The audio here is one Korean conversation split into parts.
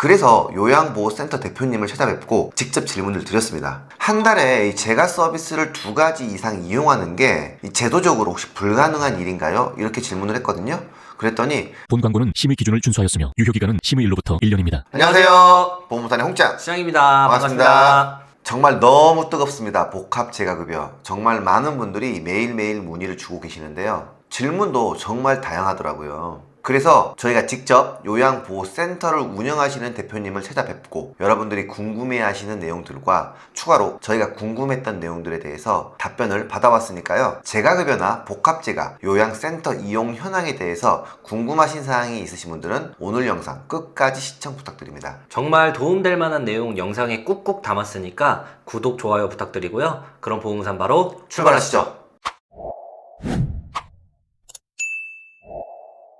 그래서 요양보호센터 대표님을 찾아뵙고 직접 질문을 드렸습니다. 한 달에 이 제가 서비스를 두 가지 이상 이용하는 게이 제도적으로 혹시 불가능한 일인가요? 이렇게 질문을 했거든요. 그랬더니 본 광고는 심의 기준을 준수하였으며 유효 기간은 심의 일로부터 1년입니다. 안녕하세요. 보험부산의 홍짱. 시장입니다. 반갑습니다. 반갑습니다. 정말 너무 뜨겁습니다. 복합 재가급여. 정말 많은 분들이 매일매일 문의를 주고 계시는데요. 질문도 정말 다양하더라고요. 그래서 저희가 직접 요양보호센터를 운영하시는 대표님을 찾아뵙고 여러분들이 궁금해하시는 내용들과 추가로 저희가 궁금했던 내용들에 대해서 답변을 받아왔으니까요. 재가급여나 복합재가 요양센터 이용 현황에 대해서 궁금하신 사항이 있으신 분들은 오늘 영상 끝까지 시청 부탁드립니다. 정말 도움될 만한 내용 영상에 꾹꾹 담았으니까 구독, 좋아요 부탁드리고요. 그럼 보험산 바로 출발하시죠.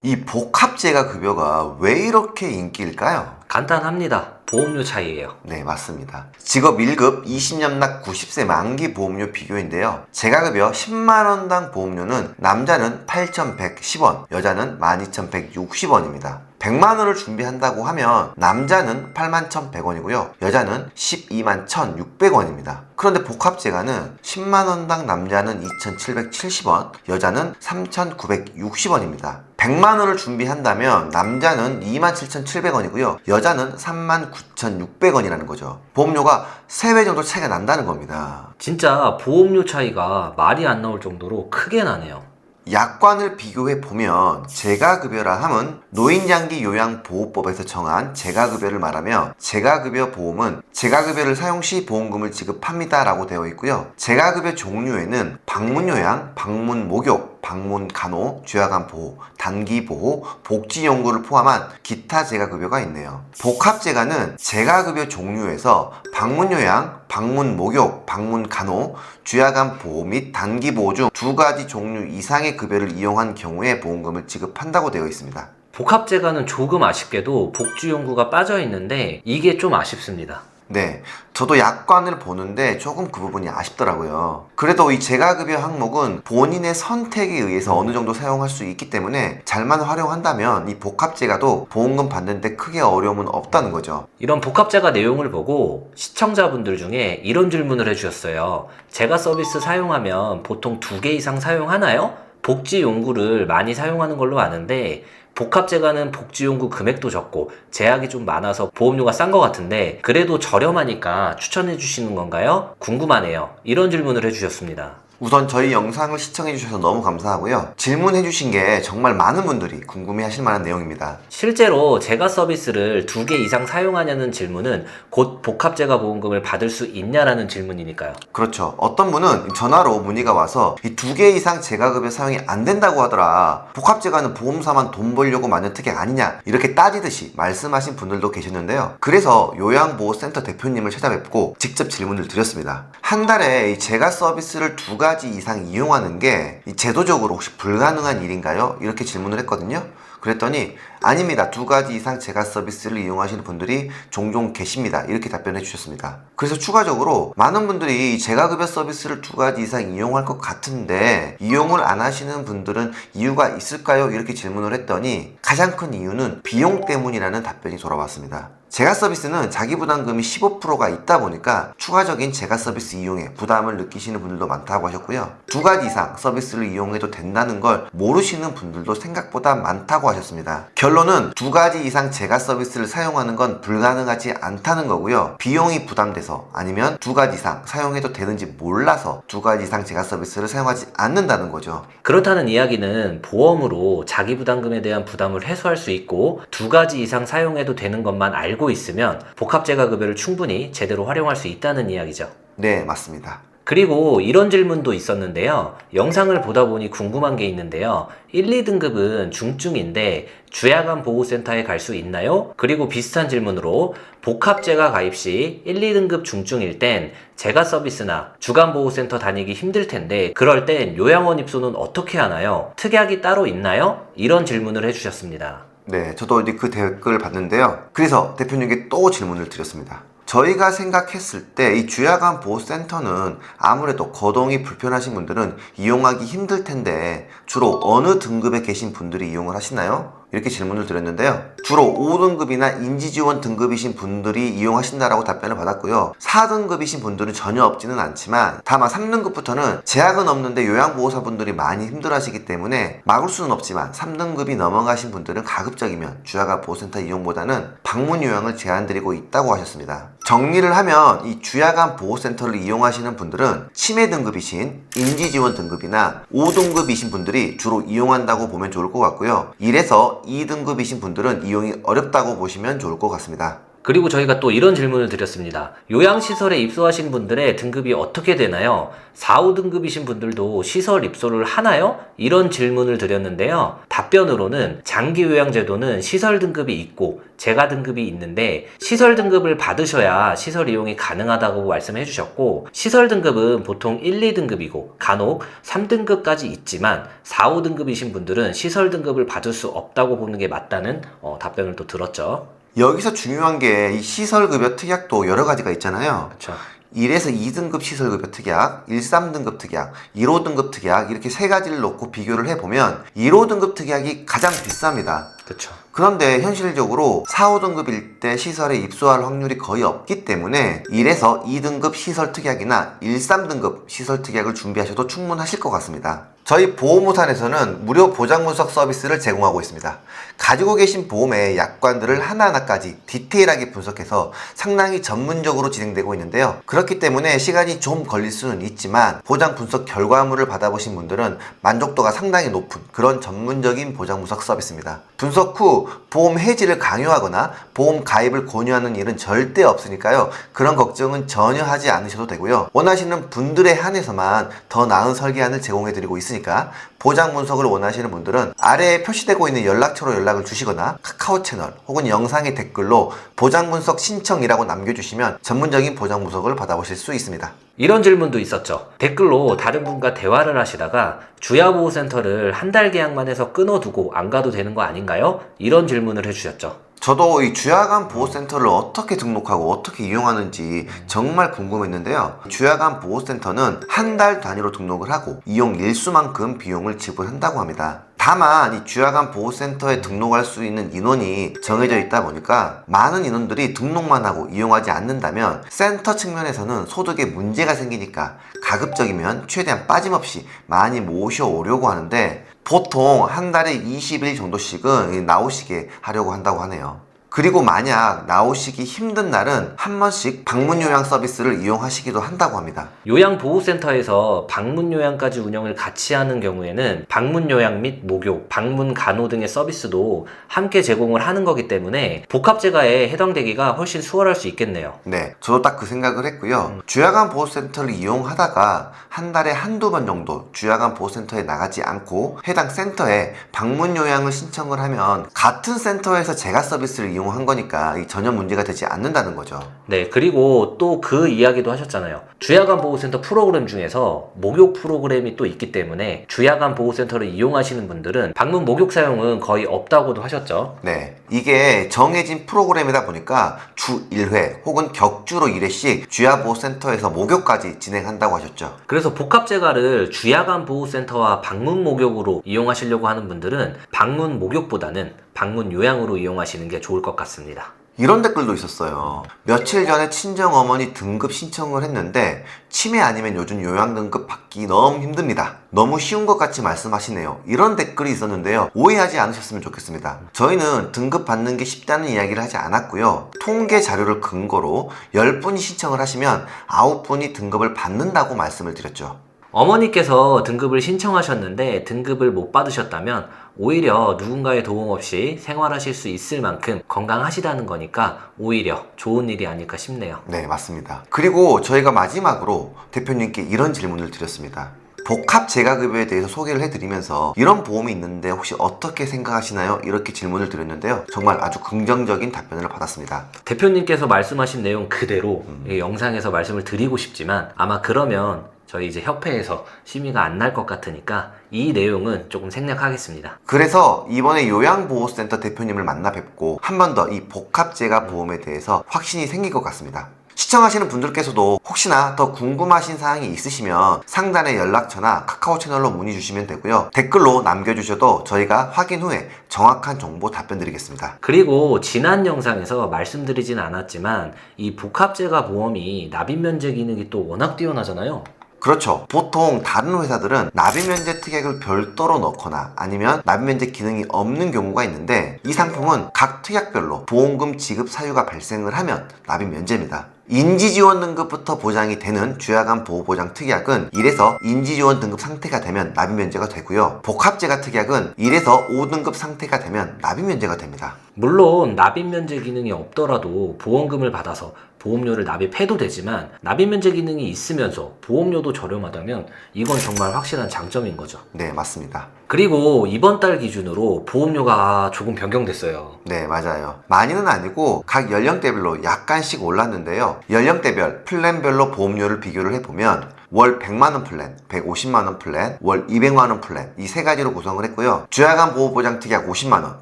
이 복합재가 급여가 왜 이렇게 인기일까요? 간단합니다. 보험료 차이예요. 네, 맞습니다. 직업 1급 20년 납 90세 만기 보험료 비교인데요. 재가급여 10만원당 보험료는 남자는 8,110원, 여자는 12,160원입니다. 100만원을 준비한다고 하면 남자는 81,100원이고요. 여자는 12만 1,600원입니다. 그런데 복합재가는 10만원당 남자는 2,770원, 여자는 3,960원입니다. 100만 원을 준비한다면 남자는 27,700원이고요. 여자는 39,600원이라는 거죠. 보험료가 3배 정도 차이가 난다는 겁니다. 진짜 보험료 차이가 말이 안 나올 정도로 크게 나네요. 약관을 비교해 보면 재가급여라 함은 노인장기 요양보호법에서 정한 재가급여를 말하며 재가급여 보험은 재가급여를 사용 시 보험금을 지급합니다라고 되어 있고요. 재가급여 종류에는 방문요양, 방문목욕, 방문 간호, 쥐약암 보호, 단기 보호, 복지 연구를 포함한 기타 재가 급여가 있네요. 복합 재가는 재가 급여 종류에서 방문 요양, 방문 목욕, 방문 간호, 쥐약암 보호 및 단기 보호 중 두 가지 종류 이상의 급여를 이용한 경우에 보험금을 지급한다고 되어 있습니다. 복합재가는 조금 아쉽게도 복지연구가 빠져 있는데 이게 좀 아쉽습니다. 네, 저도 약관을 보는데 조금 그 부분이 아쉽더라고요. 그래도 이 재가급여 항목은 본인의 선택에 의해서 어느 정도 사용할 수 있기 때문에 잘만 활용한다면 이 복합재가도 보험금 받는데 크게 어려움은 없다는 거죠. 이런 복합재가 내용을 보고 시청자분들 중에 이런 질문을 해주셨어요. 제가 서비스 사용하면 보통 두 개 이상 사용하나요? 복지 용구를 많이 사용하는 걸로 아는데 복합재가는 복지용구 금액도 적고 제약이 좀 많아서 보험료가 싼 것 같은데 그래도 저렴하니까 추천해 주시는 건가요? 궁금하네요. 이런 질문을 해주셨습니다. 우선 저희 영상을 시청해 주셔서 너무 감사하고요. 질문해 주신 게 정말 많은 분들이 궁금해 하실 만한 내용입니다. 실제로 제가 서비스를 두 개 이상 사용하냐는 질문은 곧 복합재가 보험금을 받을 수 있냐라는 질문이니까요. 그렇죠. 어떤 분은 전화로 문의가 와서 이 두 개 이상 재가급여 사용이 안 된다고 하더라. 복합재가는 보험사만 돈 벌려고 만든 특혜 아니냐. 이렇게 따지듯이 말씀하신 분들도 계셨는데요. 그래서 요양보호센터 대표님을 찾아뵙고 직접 질문을 드렸습니다. 한 달에 이 재가 서비스를 두가 지 이상 이용하는 게이 제도적으로 혹시 불가능한 일인가요? 이렇게 질문을 했거든요. 그랬더니 아닙니다. 두 가지 이상 재가 서비스를 이용하시는 분들이 종종 계십니다. 이렇게 답변해 주셨습니다. 그래서 추가적으로 많은 분들이 재가급여 서비스를 두 가지 이상 이용할 것 같은데 이용을 안 하시는 분들은 이유가 있을까요? 이렇게 질문을 했더니 가장 큰 이유는 비용 때문이라는 답변이 돌아왔습니다. 재가 서비스는 자기 부담금이 15%가 있다 보니까 추가적인 재가 서비스 이용에 부담을 느끼시는 분들도 많다고 하셨고요. 두 가지 이상 서비스를 이용해도 된다는 걸 모르시는 분들도 생각보다 많다고 하셨습니다. 결 론은 두 가지 이상 재가 서비스를 사용하는 건 불가능하지 않다는 거고요. 비용이 부담돼서 아니면 두 가지 이상 사용해도 되는지 몰라서 두 가지 이상 재가 서비스를 사용하지 않는다는 거죠. 그렇다는 이야기는 보험으로 자기 부담금에 대한 부담을 해소할 수 있고 두 가지 이상 사용해도 되는 것만 알고 있으면 복합재가 급여를 충분히 제대로 활용할 수 있다는 이야기죠. 네, 맞습니다. 그리고 이런 질문도 있었는데요. 영상을 보다 보니 궁금한 게 있는데요. 1, 2등급은 중증인데 주야간 보호센터에 갈 수 있나요? 그리고 비슷한 질문으로 복합재가 가입 시 1, 2등급 중증일 땐 재가 서비스나 주간 보호센터 다니기 힘들 텐데 그럴 땐 요양원 입소는 어떻게 하나요? 특약이 따로 있나요? 이런 질문을 해주셨습니다. 네, 저도 이제 그 댓글을 봤는데요. 그래서 대표님께 또 질문을 드렸습니다. 저희가 생각했을 때 이 주야간 보호센터는 아무래도 거동이 불편하신 분들은 이용하기 힘들 텐데 주로 어느 등급에 계신 분들이 이용을 하시나요? 이렇게 질문을 드렸는데요. 주로 5등급이나 인지지원 등급이신 분들이 이용하신다라고 답변을 받았고요. 4등급이신 분들은 전혀 없지는 않지만 다만 3등급부터는 제약은 없는데 요양보호사분들이 많이 힘들어하시기 때문에 막을 수는 없지만 3등급이 넘어가신 분들은 가급적이면 주야간 보호센터 이용보다는 방문 요양을 제안드리고 있다고 하셨습니다. 정리를 하면 이 주야간 보호센터를 이용하시는 분들은 치매 등급이신 인지지원 등급이나 5등급이신 분들이 주로 이용한다고 보면 좋을 것 같고요. 1에서 2등급이신 분들은 이용이 어렵다고 보시면 좋을 것 같습니다. 그리고 저희가 또 이런 질문을 드렸습니다. 요양시설에 입소하신 분들의 등급이 어떻게 되나요? 4, 5등급이신 분들도 시설 입소를 하나요? 이런 질문을 드렸는데요. 답변으로는 장기 요양제도는 시설 등급이 있고 재가 등급이 있는데 시설 등급을 받으셔야 시설 이용이 가능하다고 말씀해 주셨고 시설 등급은 보통 1, 2등급이고 간혹 3등급까지 있지만 4, 5등급이신 분들은 시설 등급을 받을 수 없다고 보는 게 맞다는 어, 답변을 또 들었죠. 여기서 중요한 게 이 시설급여 특약도 여러 가지가 있잖아요. 그렇죠. 1에서 2등급 시설급여 특약, 1, 3등급 특약, 1, 5등급 특약 이렇게 세 가지를 놓고 비교를 해보면 1, 5등급 특약이 가장 비쌉니다. 그렇죠. 그런데 현실적으로 4, 5등급일 때 시설에 입소할 확률이 거의 없기 때문에 1에서 2등급 시설 특약이나 1, 3등급 시설 특약을 준비하셔도 충분하실 것 같습니다. 저희 보험우산에서는 무료 보장 분석 서비스를 제공하고 있습니다. 가지고 계신 보험의 약관들을 하나하나까지 디테일하게 분석해서 상당히 전문적으로 진행되고 있는데요. 그렇기 때문에 시간이 좀 걸릴 수는 있지만 보장 분석 결과물을 받아보신 분들은 만족도가 상당히 높은 그런 전문적인 보장 분석 서비스입니다. 분석 후 보험 해지를 강요하거나 보험 가입을 권유하는 일은 절대 없으니까요. 그런 걱정은 전혀 하지 않으셔도 되고요. 원하시는 분들에 한해서만 더 나은 설계안을 제공해 드리고 있으니까 보장 분석을 원하시는 분들은 아래에 표시되고 있는 연락처로 연락을 주시거나 카카오 채널 혹은 영상의 댓글로 보장 분석 신청이라고 남겨주시면 전문적인 보장 분석을 받아보실 수 있습니다. 이런 질문도 있었죠. 댓글로 다른 분과 대화를 하시다가 주야보호센터를 한 달 계약만 해서 끊어두고 안 가도 되는 거 아닌가요? 이런 질문을 해주셨죠. 저도 이 주야간 보호센터를 어떻게 등록하고 어떻게 이용하는지 정말 궁금했는데요. 주야간 보호센터는 한 달 단위로 등록을 하고 이용 일수만큼 비용을 지불한다고 합니다. 다만 이 주야간 보호센터에 등록할 수 있는 인원이 정해져 있다 보니까 많은 인원들이 등록만 하고 이용하지 않는다면 센터 측면에서는 소득에 문제가 생기니까 가급적이면 최대한 빠짐없이 많이 모셔오려고 하는데 보통 한 달에 20일 정도씩은 나오시게 하려고 한다고 하네요. 그리고 만약 나오시기 힘든 날은 한 번씩 방문 요양 서비스를 이용하시기도 한다고 합니다. 요양보호센터에서 방문 요양까지 운영을 같이 하는 경우에는 방문 요양 및 목욕, 방문 간호 등의 서비스도 함께 제공을 하는 거기 때문에 복합재가에 해당되기가 훨씬 수월할 수 있겠네요. 네, 저도 딱 그 생각을 했고요. 주야간 보호센터를 이용하다가 한 달에 한두 번 정도 주야간 보호센터에 나가지 않고 해당 센터에 방문 요양을 신청을 하면 같은 센터에서 제가 서비스를 이용 한 거니까 이 전혀 문제가 되지 않는다는 거죠. 네, 그리고 또 그 이야기도 하셨잖아요. 주야간 보호센터 프로그램 중에서 목욕 프로그램이 또 있기 때문에 주야간 보호센터를 이용하시는 분들은 방문 목욕 사용은 거의 없다고도 하셨죠. 네, 이게 정해진 프로그램이다 보니까 주 1회 혹은 격주로 1회씩 주야 보호센터에서 목욕까지 진행한다고 하셨죠. 그래서 복합재가를 주야간 보호센터와 방문 목욕으로 이용하시려고 하는 분들은 방문 목욕보다는 방문 요양으로 이용하시는 게 좋을 것 같습니다. 이런 댓글도 있었어요. 며칠 전에 친정 어머니 등급 신청을 했는데 치매 아니면 요즘 요양 등급 받기 너무 힘듭니다. 너무 쉬운 것 같이 말씀하시네요. 이런 댓글이 있었는데요. 오해하지 않으셨으면 좋겠습니다. 저희는 등급 받는 게 쉽다는 이야기를 하지 않았고요. 통계 자료를 근거로 10분이 신청을 하시면 9분이 등급을 받는다고 말씀을 드렸죠. 어머니께서 등급을 신청하셨는데 등급을 못 받으셨다면 오히려 누군가의 도움 없이 생활하실 수 있을 만큼 건강하시다는 거니까 오히려 좋은 일이 아닐까 싶네요. 네, 맞습니다. 그리고 저희가 마지막으로 대표님께 이런 질문을 드렸습니다. 복합 재가급여에 대해서 소개를 해드리면서 이런 보험이 있는데 혹시 어떻게 생각하시나요? 이렇게 질문을 드렸는데요. 정말 아주 긍정적인 답변을 받았습니다. 대표님께서 말씀하신 내용 그대로 이 영상에서 말씀을 드리고 싶지만 아마 그러면 저희 이제 협회에서 심의가 안 날 것 같으니까 이 내용은 조금 생략하겠습니다. 그래서 이번에 요양보호센터 대표님을 만나 뵙고 한 번 더 이 복합재가 보험에 대해서 확신이 생길 것 같습니다. 시청하시는 분들께서도 혹시나 더 궁금하신 사항이 있으시면 상단의 연락처나 카카오 채널로 문의 주시면 되고요. 댓글로 남겨주셔도 저희가 확인 후에 정확한 정보 답변 드리겠습니다. 그리고 지난 영상에서 말씀드리진 않았지만 이 복합제가 보험이 납입 면제 기능이 또 워낙 뛰어나잖아요. 그렇죠. 보통 다른 회사들은 납입 면제 특약을 별도로 넣거나 아니면 납입 면제 기능이 없는 경우가 있는데 이 상품은 각 특약별로 보험금 지급 사유가 발생을 하면 납입 면제입니다. 인지지원 등급부터 보장이 되는 주야간 보호보장 특약은 1에서 인지지원 등급 상태가 되면 납입 면제가 되고요. 복합제가 특약은 1에서 5등급 상태가 되면 납입 면제가 됩니다. 물론 납입 면제 기능이 없더라도 보험금을 받아서 보험료를 납입해도 되지만 납입 면제 기능이 있으면서 보험료도 저렴하다면 이건 정말 확실한 장점인 거죠. 네, 맞습니다. 그리고 이번 달 기준으로 보험료가 조금 변경됐어요. 네, 맞아요. 많이는 아니고 각 연령대별로 약간씩 올랐는데요. 연령대별 플랜별로 보험료를 비교를 해보면 월 100만원 플랜, 150만원 플랜, 월 200만원 플랜 이 세 가지로 구성을 했고요. 주야간 보호보장 특약 50만원,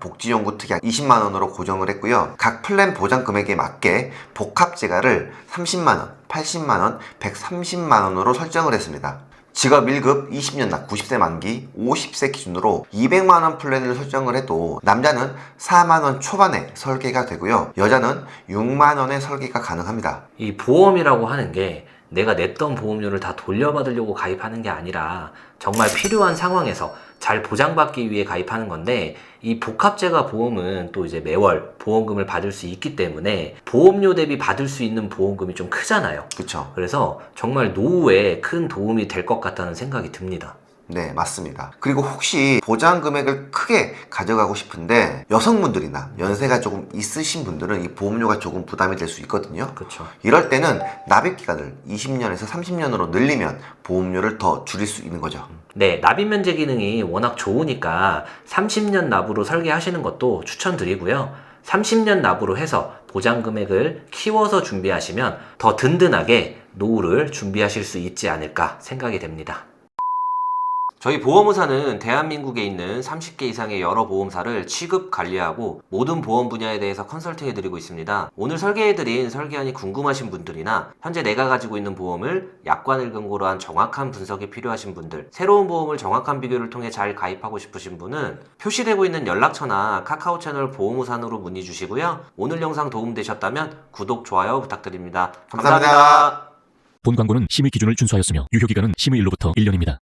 복지연구 특약 20만원으로 고정을 했고요. 각 플랜 보장 금액에 맞게 복합재가를 30만원, 80만원, 130만원으로 설정을 했습니다. 직업 1급 20년 납 90세 만기 50세 기준으로 200만원 플랜을 설정을 해도 남자는 4만원 초반에 설계가 되고요. 여자는 6만원에 설계가 가능합니다. 이 보험이라고 하는 게 내가 냈던 보험료를 다 돌려받으려고 가입하는 게 아니라 정말 필요한 상황에서 잘 보장받기 위해 가입하는 건데 이 복합제가 보험은 또 이제 매월 보험금을 받을 수 있기 때문에 보험료 대비 받을 수 있는 보험금이 좀 크잖아요. 그쵸? 그래서 정말 노후에 큰 도움이 될 것 같다는 생각이 듭니다. 네, 맞습니다. 그리고 혹시 보장 금액을 크게 가져가고 싶은데 여성분들이나 연세가 조금 있으신 분들은 이 보험료가 조금 부담이 될 수 있거든요. 그렇죠. 이럴 때는 납입 기간을 20년에서 30년으로 늘리면 보험료를 더 줄일 수 있는 거죠. 네, 납입 면제 기능이 워낙 좋으니까 30년 납으로 설계하시는 것도 추천드리고요. 30년 납으로 해서 보장 금액을 키워서 준비하시면 더 든든하게 노후를 준비하실 수 있지 않을까 생각이 됩니다. 저희 보험의사는 대한민국에 있는 30개 이상의 여러 보험사를 취급 관리하고 모든 보험 분야에 대해서 컨설팅해 드리고 있습니다. 오늘 설계해 드린 설계안이 궁금하신 분들이나 현재 내가 가지고 있는 보험을 약관을 근거로 한 정확한 분석이 필요하신 분들, 새로운 보험을 정확한 비교를 통해 잘 가입하고 싶으신 분은 표시되고 있는 연락처나 카카오 채널 보험의사으로 문의 주시고요. 오늘 영상 도움되셨다면 구독, 좋아요 부탁드립니다 감사합니다. 감사합니다. 본 광고는 심의 기준을 준수하였으며 유효 기간은 심의일로부터 1년입니다.